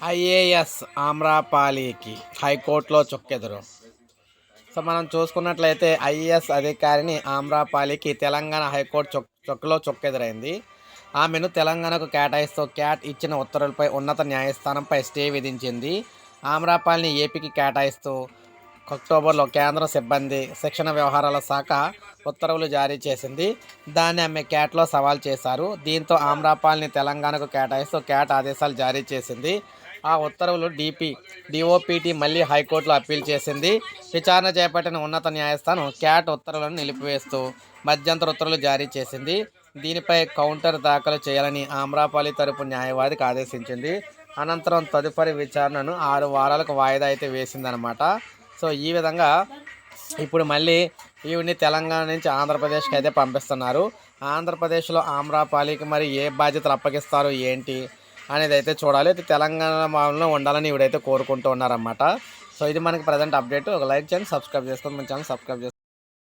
IAS ఆమ్రాపాలికి హైకోర్టులో చొక్కెదురు. So మనం చూసుకున్నట్లయితే ఐఏఎస్ అధికారిని ఆమ్రాపాలికి తెలంగాణ హైకోర్టు చొక్ చొక్కలో చొక్కెదురైంది. ఆమెను తెలంగాణకు కేటాయిస్తూ క్యాట్ ఇచ్చిన ఉత్తర్వులపై ఉన్నత న్యాయస్థానంపై స్టే విధించింది. ఆమ్రాపాలిని ఏపీకి కేటాయిస్తూ అక్టోబర్లో కేంద్ర సిబ్బంది శిక్షణ వ్యవహారాల శాఖ ఉత్తర్వులు జారీ చేసింది. దాన్ని ఆమె క్యాట్లో సవాల్ చేశారు. దీంతో ఆమ్రాపాల్ని తెలంగాణకు కేటాయిస్తూ క్యాట్ ఆదేశాలు జారీ చేసింది. ఆ ఉత్తర్వులు డిపి డిఓపిటి మళ్ళీ హైకోర్టులో అప్పీల్ చేసింది. విచారణ చేపట్టిన ఉన్నత న్యాయస్థానం క్యాట్ ఉత్తర్వులను నిలిపివేస్తూ మధ్యంతర ఉత్తర్వులు జారీ చేసింది. దీనిపై కౌంటర్ దాఖలు చేయాలని ఆమ్రాపాలి తరపు న్యాయవాదికి ఆదేశించింది. అనంతరం తదుపరి విచారణను ఆరు వారాలకు వాయిదా అయితే వేసిందనమాట సో ఈ విధంగా ఇప్పుడు మళ్ళీ ఈవిని తెలంగాణ నుంచి ఆంధ్రప్రదేశ్కి అయితే పంపిస్తున్నారు. ఆంధ్రప్రదేశ్లో ఆమ్రాపాలికి మరి ఏ బాధ్యతలు అప్పగిస్తారు ఏంటి అనేది అయితే చూడాలి. అయితే తెలంగాణ మాలో ఉండాలని ఈవిడైతే కోరుకుంటూ ఉన్నారన్నమాట. సో ఇది మనకి ప్రజెంట్ అప్డేట్ ఒక లైక్ చేయండి సబ్స్క్రైబ్ చేసుకోండి. మన ఛానల్ సబ్స్క్రైబ్ చేసుకోండి